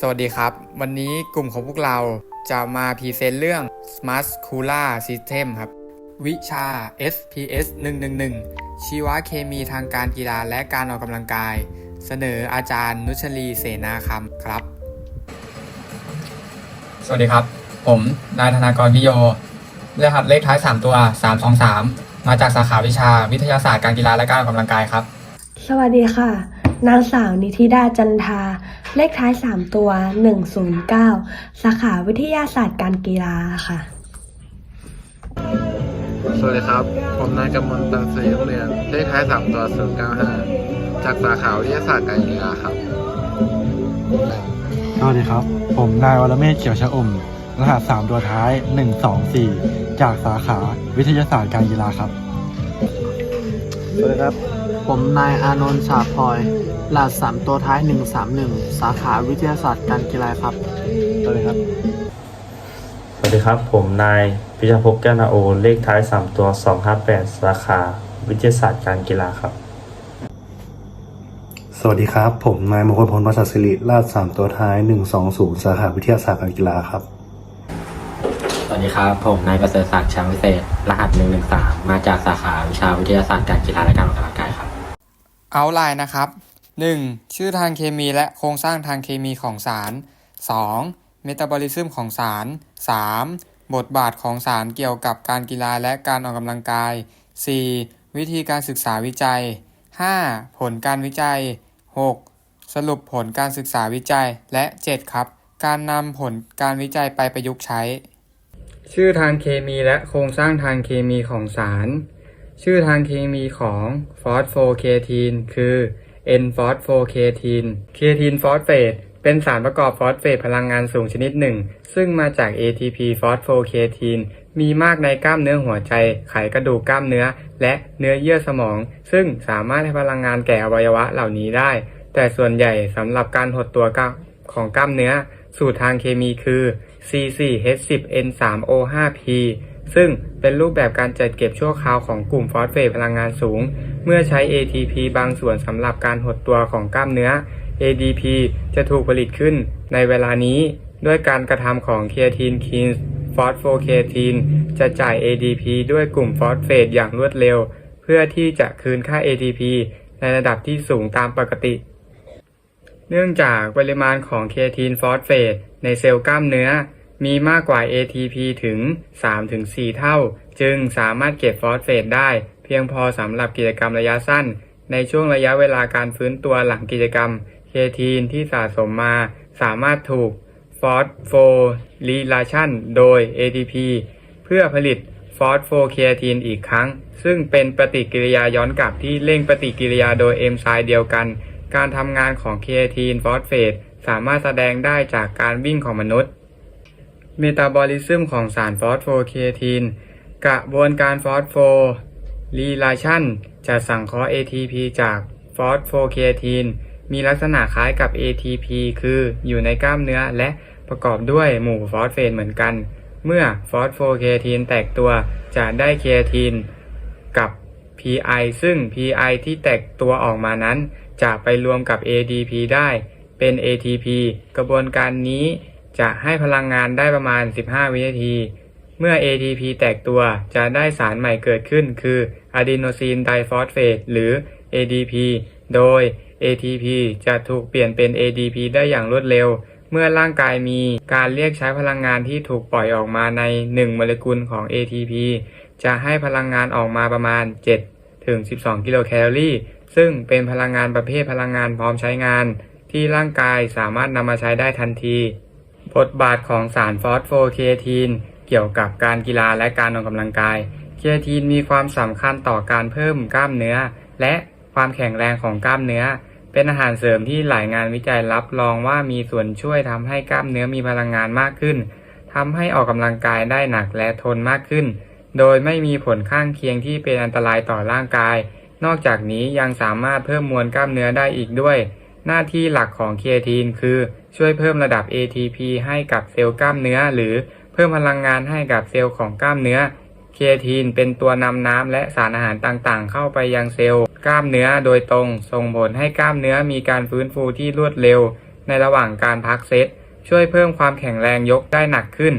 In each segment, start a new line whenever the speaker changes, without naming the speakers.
สวัสดีครับ วันนี้กลุ่มของพวกเราจะมาพรีเซนต์เรื่อง Muscular System ครับ วิชา SPS 111 ชีวเคมีทางการกีฬาและการออกกำลังกาย เสนออาจารย์นุชลีเสนาคำครับ สวัสดีครับ ผมนายธนากรพิโยรหัสเลขท้าย 3 ตัว 323 มาจากสาขาวิชาวิทยาศาสตร์การกีฬาและการออกกำลังกายครับ
สวัสดีค่ะ นางสาวนิธิดาจันทา เลขท้าย 3 ตัว 109 สาขาวิทยาศาสตร์การกีฬาค่ะ
สวัสดีครับ ผมนายกำมลตันศรีโรงเรียน เลขท้าย 3 ตัว 095 จากสาขาวิทยาศาสตร์การกีฬาครับ
สวัสดีครับ ผมนายวรเมศเขียวชะอม รหัส 3 ตัวท้าย 124 จากสาขาวิทยาศาสตร์การกีฬาครับ
สวัสดีครับ ผมนายอานนท์สาพลอยรหัสสามตัวท้าย 131 สาขาวิทยาศาสตร์การกีฬาครับ
สวัสดีครับ
สวัสดีครับ ผมนายพิชภพแก้วนาโอ เลขท้าย 3 ตัว 258 สาขาวิทยาศาสตร์การกีฬาครับ
สวัสดีครับ ผมนายมงคลพลวัชรศิริราชสามตัวท้าย 120 สาขาวิทยาศาสตร์การกีฬาครับ
สวัสดีครับ ผมนายประเสริฐศักดิ์ช้างวิเศษ รหัส113มาจากสาขาวิชาวิทยาศาสตร์การกีฬาและการออกกำลังกายครับ
เอาไลน์นะครับ 1. ชื่อทางเคมีและโครงสร้างทางเคมีของสาร 2. เมตาบอลิซึมของสาร 3. บทบาทของสารเกี่ยวกับการกีฬาและการออกกำลังกาย 4. วิธีการศึกษาวิจัย 5. ผลการวิจัย 6. สรุปผลการศึกษาวิจัยและ 7 ครับ การนำผลการวิจัยไปประยุกต์ใช้ ชื่อทางเคมีและโครงสร้างทางเคมีของสาร ชื่อทางเคมีของฟอสโฟเคทีนคือ N ฟอสโฟเคทีนเคทีนฟอสเฟตเป็นสารประกอบฟอสเฟตพลังงานสูงชนิดหนึ่ง ซึ่งมาจาก ATP ฟอสโฟเคทีนมีมากในกล้ามเนื้อหัวใจ ไขกระดูกกล้ามเนื้อ และเนื้อเยื่อสมอง ซึ่งสามารถให้พลังงานแก่อวัยวะเหล่านี้ได้ แต่ส่วนใหญ่สำหรับการหดตัวของกล้ามเนื้อ สูตรทางเคมีคือ C4H10N3O5P ซึ่งเป็นรูปแบบการจัดเก็บชั่วคราวของกลุ่มฟอสเฟตพลังงานสูง เมื่อใช้ ATP บางส่วนสำหรับการหดตัวของกล้ามเนื้อ ADP จะถูกผลิตขึ้นในเวลานี้ ด้วยการกระทำของเคทีนคีนฟอสโฟเคทีนจะจ่าย ADP ด้วยกลุ่มฟอสเฟตอย่างรวดเร็ว เพื่อที่จะคืนค่า ATP ในระดับที่สูงตามปกติ เนื่องจากปริมาณของเคทีนฟอสเฟต ในเซลล์กล้ามเนื้อ มีมากกว่า ATP ถึง 3-4 เท่า จึงสามารถเก็บฟอสเฟตได้ เพียงพอสำหรับกิจกรรมระยะสั้น ในช่วงระยะเวลาการฟื้นตัวหลังกิจกรรม เคทีนที่สะสมมา สามารถถูกฟอสโฟลีลาชันโดย ATP เพื่อผลิตฟอสโฟเคทีนอีกครั้ง ซึ่งเป็นปฏิกิริยาย้อนกลับที่เร่งปฏิกิริยาโดยเอนไซม์เดียวกัน การทำงานของเคทีนฟอสเฟต สามารถแสดงได้จากการวิ่งของมนุษย์ เมตาบอลิซึมของสารฟอสโฟเคทีนกระบวนการฟอสโฟลีลาชันจะสังเคราะห์ ATP จากฟอสโฟเคทีนมีลักษณะคล้ายกับ ATP คืออยู่ในกล้ามเนื้อและประกอบด้วยหมู่ฟอสเฟตเหมือนกัน เมื่อฟอสโฟเคทีนแตกตัวจะได้เคทีนกับ PI ซึ่ง PI ที่แตกตัวออกมานั้น จะไปรวมกับ ADP ได้ เป็น ATP กระบวนการนี้จะให้พลังงานได้ประมาณ 15 วินาที เมื่อ ATP แตกตัวจะได้สารใหม่เกิดขึ้นคืออะดีโนซีนไดฟอสเฟตหรือ ADP โดย ATP จะถูกเปลี่ยนเป็น ADP ได้อย่างรวดเร็ว เมื่อร่างกายมีการเรียกใช้พลังงานที่ถูกปล่อยออกมาใน 1 โมเลกุลของ ATP จะให้พลังงานออกมาประมาณ 7 ถึง 12 กิโลแคลอรี่ ซึ่งเป็นพลังงานประเภทพลังงานพร้อมใช้งาน ที่ร่างกายสามารถนำมาใช้ได้ทันที บทบาทของสารฟอสโฟเคทีนเกี่ยวกับการกีฬาและการออกกำลังกาย เคทีนมีความสำคัญต่อการเพิ่มกล้ามเนื้อ และความแข็งแรงของกล้ามเนื้อ เป็นอาหารเสริมที่หลายงานวิจัยรับรองว่ามีส่วนช่วยทำให้กล้ามเนื้อมีพลังงานมากขึ้นทำให้ออกกำลังกายได้หนักและทนมากขึ้น โดยไม่มีผลข้างเคียงที่เป็นอันตรายต่อร่างกาย นอกจากนี้ยังสามารถเพิ่มมวลกล้ามเนื้อได้อีกด้วย หน้าที่หลักของเคทีนคือช่วยเพิ่มระดับ ATP ให้กับเซลล์กล้ามเนื้อ หรือเพิ่มพลังงานให้กับเซลล์ของกล้ามเนื้อ เคทีนเป็นตัวนำน้ำและสารอาหารต่างๆ เข้าไปยังเซลล์กล้ามเนื้อโดยตรง ส่งผลให้กล้ามเนื้อมีการฟื้นฟูที่รวดเร็ว ในระหว่างการพักเซต ช่วยเพิ่มความแข็งแรงยกได้หนักขึ้น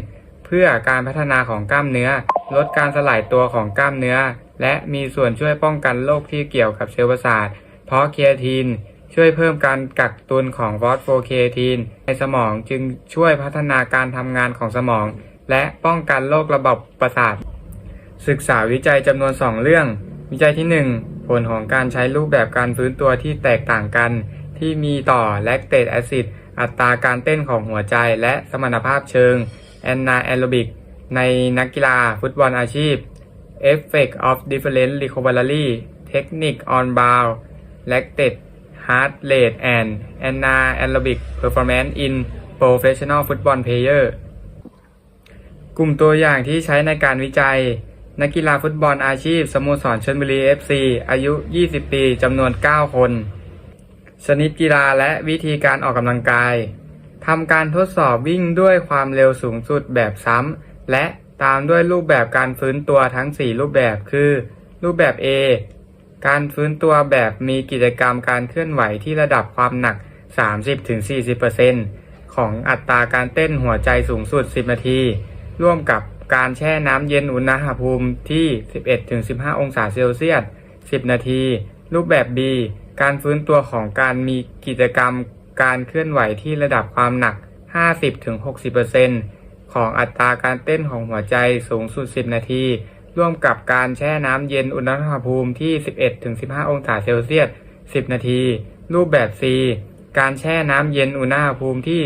เพื่อการพัฒนาของกล้ามเนื้อ ลดการสลายตัวของกล้ามเนื้อ และมีส่วนช่วยป้องกันโรคที่เกี่ยวกับเซลล์ประสาท เพราะเคทีน ช่วยเพิ่มการกักตุนของฟอสโฟเคทีนในสมองจึงช่วยพัฒนาการทำงานของสมอง และป้องกันโรคระบบประสาท ศึกษาวิจัยจำนวน 2 เรื่อง วิจัยที่ 1 ผลของการใช้รูปแบบการฟื้นตัวที่แตกต่างกัน ที่มีต่อแลคเตตแอซิดอัตราการเต้นของหัวใจและสมรรถภาพเชิงแอนนาแอโรบิกในนักกีฬาฟุตบอลอาชีพ Effect of Different Recovery Technique on Bound Lactate Heart Rate and Anaerobic Performance in Professional Football Player กลุ่มตัวอย่างที่ใช้ในการวิจัย นักกีฬาฟุตบอลอาชีพสโมสรชลบุรี FC อายุ 20 ปีจำนวน 9 คน ชนิดกีฬาและวิธีการออกกำลังกายทำการทดสอบวิ่งด้วยความเร็วสูงสุดแบบซ้ำและตามด้วยรูปแบบการฟื้นตัวทั้ง 4 รูปแบบคือ รูปแบบ A การฟื้นตัวแบบมีกิจกรรมการเคลื่อนไหวที่ระดับความหนัก 30-40%ของอัตราการเต้นหัวใจสูงสุด 10 นาที ร่วมกับการแช่น้ำเย็นอุณหภูมิที่ 11-15 องศาเซลเซียส 10 นาที รูปแบบ B การฟื้นตัวของการมีกิจกรรมการเคลื่อนไหวที่ระดับความหนัก 50-60%ของอัตราการเต้นของหัวใจสูงสุด 10 นาที ร่วมกับการแช่น้ำเย็นอุณหภูมิที่ 11-15 องศาเซลเซียส 10 นาที รูปแบบ C การแช่น้ำเย็นอุณหภูมิที่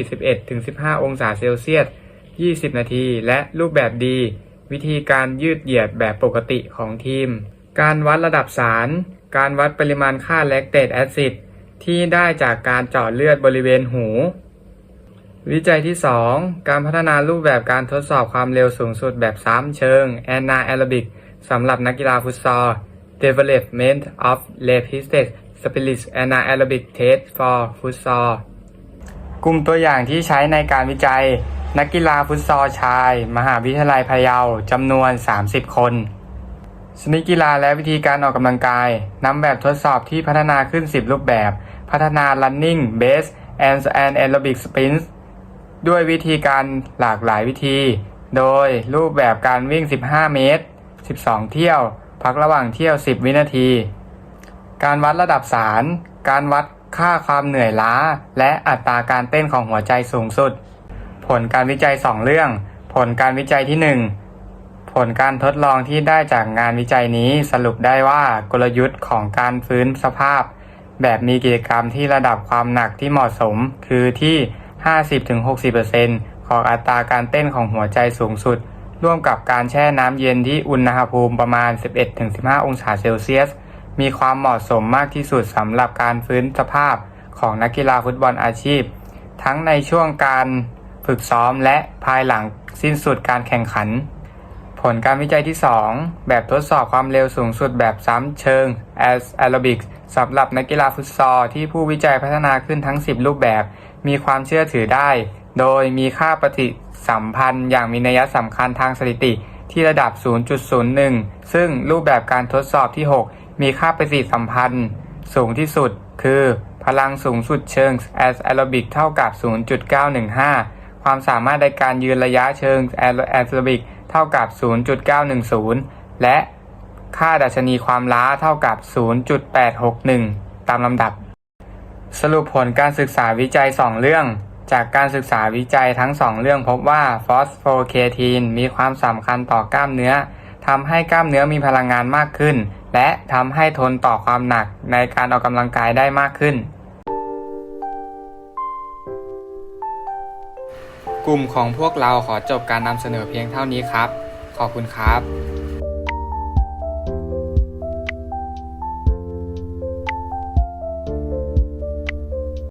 11-15 องศาเซลเซียส 20 นาที และรูปแบบดีวิธีการยืดเหยียดแบบปกติของทีม การวัดระดับสาร การวัดปริมาณค่าแลคเตตแอซิดที่ได้จากการเจาะเลือดบริเวณหู วิจัยที่ 2 การพัฒนารูปแบบการทดสอบความเร็วสูงสุดแบบซ้ำเชิง Anaerobic สำหรับนักกีฬาฟุตซอล Development of Rapid Spirit Anaerobic Test for Futsal กลุ่มตัวอย่างที่ใช้ในการวิจัย นักกีฬาฟุตซอลชาย มหาวิทยาลัยพะเยาจำนวน 30 คนชนิดกีฬาและวิธีการออกกำลังกายนำแบบทดสอบที่พัฒนาขึ้น 10 รูปแบบ พัฒนา running base and anaerobic sprints ด้วยวิธีการหลากหลายวิธี โดยรูปแบบการวิ่ง 15 เมตร 12 เที่ยว พักระหว่างเที่ยว 10 วินาที การวัดระดับสาร การวัดค่าความเหนื่อยล้า และอัตราการเต้นของหัวใจสูงสุด ผลการวิจัย 2 เรื่อง ผลการวิจัยที่ 1 ผลการทดลองที่ได้จากงานวิจัยนี้สรุปได้ว่ากลยุทธ์ของการฟื้นสภาพ แบบมีกิจกรรมที่ระดับความหนักที่เหมาะสม คือที่ 50-60%ของอัตราการเต้นของหัวใจสูงสุด ร่วมกับการแช่น้ำเย็นที่อุณหภูมิประมาณ 11-15 องศาเซลเซียส มีความเหมาะสมมากที่สุดสำหรับการฟื้นสภาพของนักกีฬาฟุตบอลอาชีพ ทั้งในช่วงการฝึกซ้อมและภายหลังสิ้นสุดการแข่งขัน ผลการวิจัยที่ 2 แบบทดสอบความเร็วสูงสุดแบบซ้ำเชิง as aerobics สำหรับนักกีฬาฟุตซอลที่ผู้วิจัยพัฒนาขึ้นทั้ง 10 รูปแบบ มีความเชื่อถือได้ โดยมีค่าปฏิสัมพันธ์อย่างมีนัยสำคัญทางสถิติที่ระดับ 0.01 ซึ่งรูปแบบการทดสอบที่ 6 มีค่าปฏิสัมพันธ์ สูงที่สุด คือ พลังสูงสุดเชิง as aerobic เท่ากับ 0.915 ความสามารถในการยืนระยะเชิง aerobic เท่ากับ 0.910 และค่าดัชนีความล้าเท่ากับ 0.861 ตามลำดับ สรุปผลการศึกษาวิจัย 2 เรื่อง จากการศึกษาวิจัยทั้ง 2 เรื่องพบว่าฟอสโฟเคทีนมีความสำคัญต่อกล้ามเนื้อทำให้กล้ามเนื้อมีพลังงานมากขึ้น และทำให้ทนต่อความหนักในการออกกำลังกายได้มากขึ้น กลุ่มของพวกเราขอจบการนำเสนอเพียงเท่านี้ครับ ขอบคุณครับ